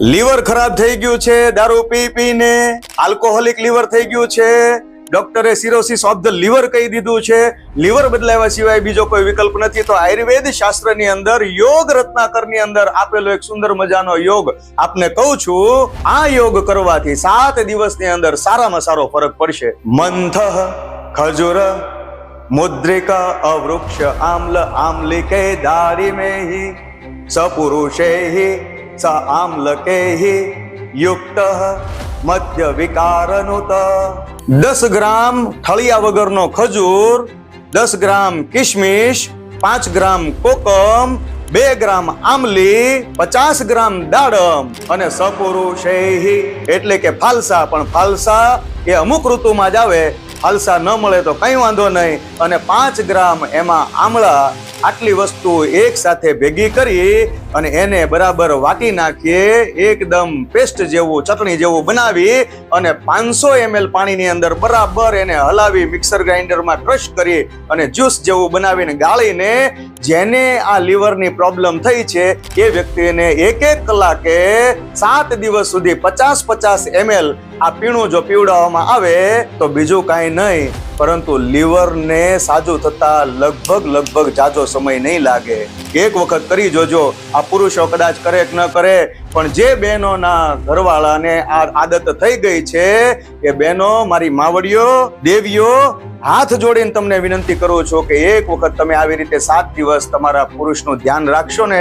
Liver ખરાબ થઈ ગયું છે, દારૂ પી પીને આલ્કોહોલિક લીવર થઈ ગયું છે. ડોક્ટરે સિરોસિસ ઓફ ધ લીવર કહી દીધું છે. લીવર બદલાવ્યા સિવાય બીજો કોઈ વિકલ્પ નથી. તો આયુર્વેદ શાસ્ત્રની અંદર, યોગ રત્નાકરની અંદર આપેલો એક સુંદર મજાનો યોગ આપને કહું છું, આ યોગ કરવાથી સાત દિવસની અંદર સારામાં સારો ફરક પડશે. મંથ, ખજૂર, મુદ્રિકા, અવૃક્ષ, આમ્લ આમ્લિકે દારિમેહી, સપુરુષેહી સ આમ્લકેહી યુક્ત મધ્ય વિકારનુત દસ ગ્રામ થળિયા વગરનો ખજૂર દસ ગ્રામ કિશમિશ પાંચ ગ્રામ કોકમ બે ગ્રામ આમલી પચાસ ગ્રામ દાડમ અને સપુરુષેહી એટલે કે ફાલસા, પણ ફાલસા એ અમુક ઋતુમાં જ આવે ફાલસા ન મળે તો કઈ વાંધો નહીં. અને પાંચ ગ્રામ એમાં આમળા આટલી વસ્તુ એક સાથે ભેગી કરી અને એને બરાબર વાટી નાખીએ, એકદમ પેસ્ટ જેવું, ચટણી જેવું બનાવી અને પાંચસો એમએલ પાણીની અંદર બરાબર એને હલાવી મિક્સર ગ્રાઇન્ડરમાં ક્રશ કરી અને જ્યુસ જેવું બનાવીને ગાળીને જેને આ લીવરની પ્રોબ્લેમ થઈ છે, એ વ્યક્તિને એક એક કલાકે સાત દિવસ સુધી પચાસ પચાસ એમએલ આ પીણું જો પીવડાવવામાં આવે, તો બીજું કાંઈ નહીં. પરંતુ લીવરને સાજું થતા લગભગ લગભગ જાજો સમય નહીં લાગે. એક વખત કરી જોજો. આ પુરુષો કદાચ કરે કે ન કરે, પણ જે બહેનોના ઘરવાળાને આ આદત થઈ ગઈ છે, એ બહેનો, મારી માવડીઓ, દેવીઓ હાથ જોડીને તમને વિનંતી કરું છું કે એક વખત તમે આવી રીતે સાત દિવસ તમારા પુરુષનું ધ્યાન રાખશો ને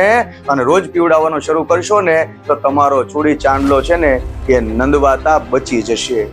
અને રોજ પીવડાવવાનું શરૂ કરશો ને, તો તમારો ચૂડી ચાંદલો છે ને એ નંદવાતા બચી જશે.